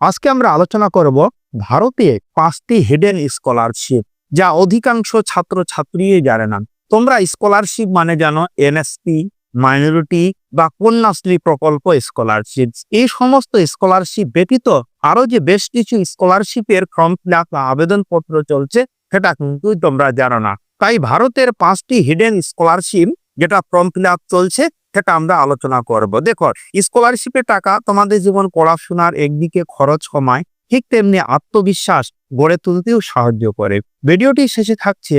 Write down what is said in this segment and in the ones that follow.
আজকে আমরা আলোচনা করব ভারতে পাঁচটি হিডেন স্কলারশিপ যা অধিকাংশ ছাত্র ছাত্রী জানে না। তোমরা স্কলারশিপ মানে জানো এনএসপি মাইনরিটি বা কন্যাশ্রী প্রকল্প স্কলারশিপ এই সমস্ত স্কলারশিপ ব্যতীত আরও যে বেশ কিছু স্কলারশিপের ফর্ম ফিল বা আবেদনপত্র চলছে, সেটা কিন্তু তোমরা জানো না। তাই ভারতের পাঁচটি হিডেন স্কলারশিপ যেটা ফর্ম ফিল চলছে সেটা আমরা আলোচনা করব। দেখো স্কলারশিপের টাকা তোমাদের জীবন পড়াশোনার একদিকে খরচ কমায়, ঠিক তেমনি আত্মবিশ্বাস গড়ে তুলতেও সাহায্য করে। ভিডিওটি শেষে থাকছে,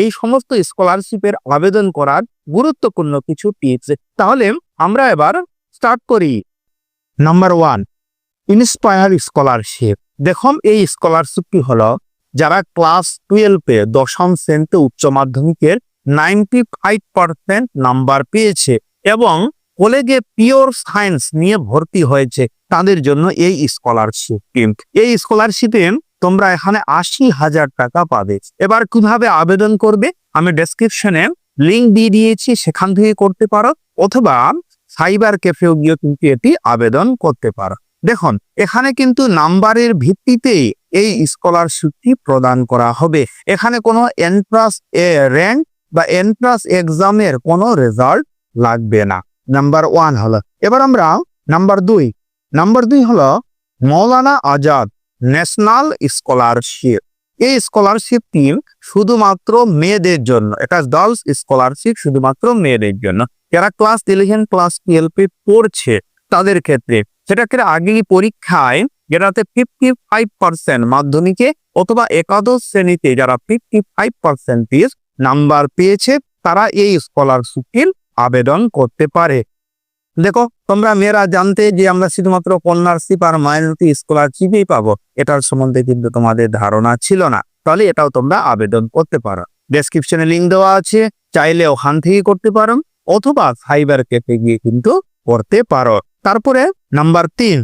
এই সমস্ত স্কলারশিপের আবেদন করার গুরুত্বপূর্ণ কিছু টিপস তাহলে আমরা এবার স্টার্ট করি। নাম্বার ওয়ান ইন্সপায়ার স্কলারশিপ দেখুন এই স্কলারশিপটি হলো যারা ক্লাস টুয়েলভে দশম শ্রেণীতে উচ্চ মাধ্যমিকের নাইনটি ফাইভ পার্সেন্ট নাম্বার পেয়েছে। এবং কলেজে পিওর সায়েন্স নিয়ে ভর্তি হয়েছে তাদের জন্য এই স্কলারশিপ এই স্কলারশিপে তোমরা এখানে আশি হাজার টাকা পাবে। এবার কীভাবে আবেদন করবে আমি ডেসক্রিপশনে লিঙ্ক দিয়ে দিয়েছি, সেখান থেকে করতে পারো অথবা সাইবার ক্যাফেও গিয়ে কিন্তু এটি আবেদন করতে পারো। দেখুন, এখানে কিন্তু নাম্বারের ভিত্তিতেই এই স্কলারশিপটি প্রদান করা হবে। এখানে কোনো এন্ট্রান্স এ র্যাঙ্ক বা এন্ট্রান্স এক্সামের কোনো রেজাল্ট লাগবে না। নাম্বার ওয়ান হলো, এবার আমরা নাম্বার দুই। নাম্বার দুই হলো মৌলানা আজাদ ন্যাশনাল স্কলারশিপ এই স্কলারশিপটি শুধুমাত্র মেয়েদের জন্য, এটা গার্লস স্কলারশিপ শুধুমাত্র মেয়েদের জন্য। যারা ক্লাস ইলেভেন ক্লাস টুয়েলভে পড়ছে, তাদের ক্ষেত্রে সেটাকে আগেই পরীক্ষায় যেটাতে ফিফটি ফাইভ পার্সেন্ট মাধ্যমিকে অথবা একাদশ শ্রেণীতে যারা ফিফটি ফাইভ পার্সেন্টেজ নাম্বার পেয়েছে, তারা এই স্কলারশিপটির আবেদন করতে পারে। দেখো, তোমরা মেয়েরা জানতে যে আমরা শুধুমাত্র কন্যারশিপ আর মাইনরিটি স্কলারশিপই পাবো, এটার সম্বন্ধে কিন্তু তোমাদের ধারণা ছিল না। তাহলে এটাও তোমরা আবেদন করতে পারো। ডেসক্রিপশনে লিঙ্ক দেওয়া আছে, চাইলে ওখান থেকে করতে পারো, অথবা ফাইবার ক্যাফে গিয়ে কিন্তু করতে পারো। তারপরে নাম্বার তিন,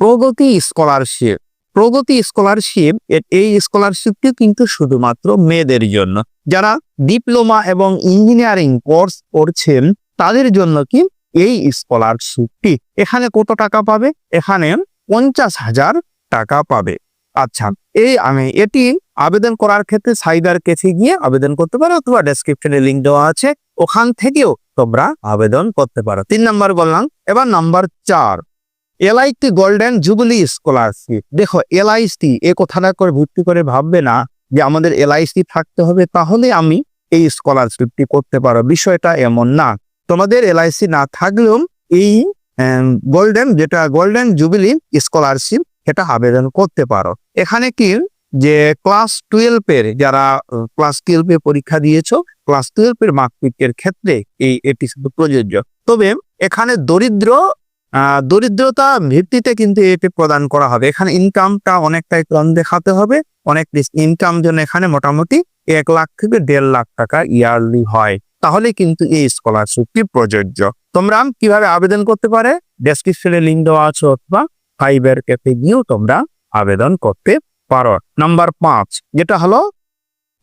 প্রগতি স্কলারশিপ প্রগতি স্কলারশিপ এই স্কলারশিপটি কিন্তু শুধুমাত্র মেয়েদের জন্য। যারা ডিপ্লোমা এবং ইঞ্জিনিয়ারিং কোর্স করছেন, তাদের জন্য কি এই স্কলারশিপটি এখানে কত টাকা পাবে? এখানে পঞ্চাশ হাজার টাকা পাবে। আচ্ছা এই আমি এটি আবেদন করার ক্ষেত্রে সাইবার ক্যাফে গিয়ে আবেদন করতে পারো, অথবা ডেসক্রিপশনে লিঙ্ক দেওয়া আছে। ওখান থেকেও তোমরা আবেদন করতে পারো। তিন নাম্বার বললাম, এবার নাম্বার চার। এলআইটি গোল্ডেন জুবলি স্কলারশিপ দেখো, এলআইসি, এ কথাটা করে ভর্তি করে ভাববে না যে আমাদের এলআইসি থাকতে হবে, তাহলে আমি এই স্কলারশিপটি করতে পারো। বিষয়টা এমন না। তোমাদের এলআইসি না থাকলেও এই গোল্ডেন যেটা গোল্ডেন জুবিলি স্কলারশিপ এটা আবেদন করতে পারো। এখানে কি যে ক্লাস টুয়েলভের যারা ক্লাস টুয়েলভে পরীক্ষা দিয়েছ ক্লাস টুয়েলভের মার্কশিটের ক্ষেত্রে এই, এটি শুধু প্রযোজ্য। তবে এখানে দরিদ্র দরিদ্রতা ভিত্তিতে কিন্তু এটি প্রদান করা হবে। এখানে ইনকামটা অনেকটাই কম দেখাতে হবে। অনেক ইনকাম জন্য এখানে মোটামুটি এক লাখ থেকে দেড় লাখ টাকা ইয়ারলি হয়। তাহলে কিন্তু এই স্কলারশিপটি প্রযোজ্য। তোমরা কীভাবে আবেদন করতে পারে? ডেসক্রিপশনে লিঙ্ক দেওয়া আছে অথবা ফাইবার ক্যাফে গিয়েও তোমরা আবেদন করতে পারো। নাম্বার পাঁচ, যেটা হলো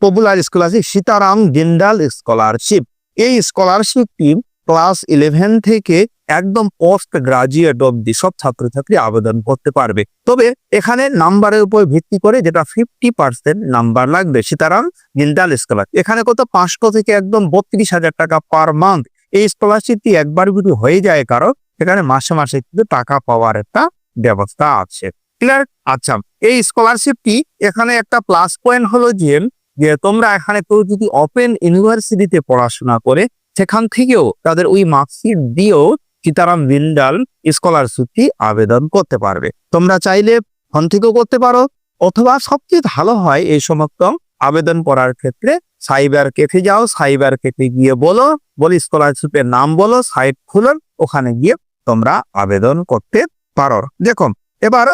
popular scholarship Sitaram Jindal scholarship এই স্কলারশিপটি ক্লাস ইলেভেন থেকে একদম পোস্ট গ্রাজুয়েট অব্দি সব ছাত্রছাত্রী আবেদন করতে পারবে। তবে এখানে নাম্বারের উপর ভিত্তি করে যেটা ফিফটি পার্সেন্ট নাম্বার লাগবে, সীতারাম জিন্দাল স্কলারশিপ এখানে কত? পাঁচশো থেকে একদম বত্রিশ হাজার টাকা পার মান্থ এই স্কলারশিপটি একবার যদি হয়ে যায় কারও এখানে মাসে মাসে কিন্তু টাকা পাওয়ার একটা ব্যবস্থা আছে। ক্লিয়ার আচ্ছা এই স্কলারশিপটি এখানে একটা প্লাস পয়েন্ট হলো যে যে তোমরা এখানে কেউ যদি ওপেন ইউনিভার্সিটিতে পড়াশোনা করে, সেখান থেকেও তাদের ওই মার্কশিট দিয়েও সীতারাম বিন্ডাল স্কলারশিপটি আবেদন করতে পারবে। তোমরা চাইলে ফোন থেকেও করতে পারো, অথবা সবচেয়ে ভালো হয় এই সমস্ত আবেদন করার ক্ষেত্রে সাইবার ক্যাফে যাও, সাইবার ক্যাফে গিয়ে বলো, বলি স্কলারশিপের নাম বলো, সাইট খুলো ওখানে গিয়ে তোমরা আবেদন করতে পারো। দেখো, এবার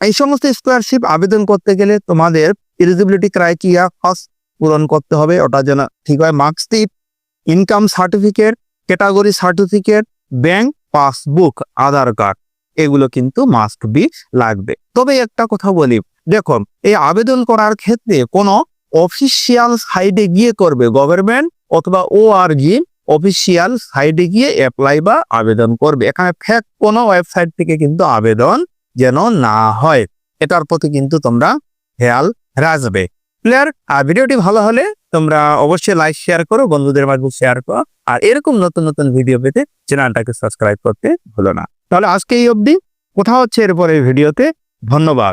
এই সমস্ত স্কলারশিপ আবেদন করতে গেলে তোমাদের এলিজিবিলিটি ক্রাইটেরিয়া ফার্স্ট পূরণ করতে হবে ওটা যেন ঠিক হয় marksheet income certificate category certificate bank, passbook, Aadhaar card, এগুলো কিন্তু মাস্ট বি লাগবে। তবে একটা কথা বলি, দেখো, এই আবেদন করার ক্ষেত্রে কোনো অফিসিয়াল সাইডে গিয়ে করবে গভর্নমেন্ট অথবা ও আর জি অফিসিয়াল সাইডে গিয়ে অ্যাপ্লাই বা আবেদন করবে। এখানে ফেক কোনো ওয়েবসাইট থেকে কিন্তু আবেদন যেন না হয়। এটার প্রতি কিন্তু তোমরা খেয়াল রাখবে। ক্লিয়ার আর ভিডিওটি ভালো হলে তোমরা অবশ্যই লাইক শেয়ার করো, বন্ধুদের মাঝে শেয়ার করো, আর এরকম নতুন নতুন ভিডিও পেতে চ্যানেলটাকে সাবস্ক্রাইব করতে ভুলো না। তাহলে আজকে এই অবধি। কোথাও হচ্ছে এরপরে ভিডিওতে ধন্যবাদ।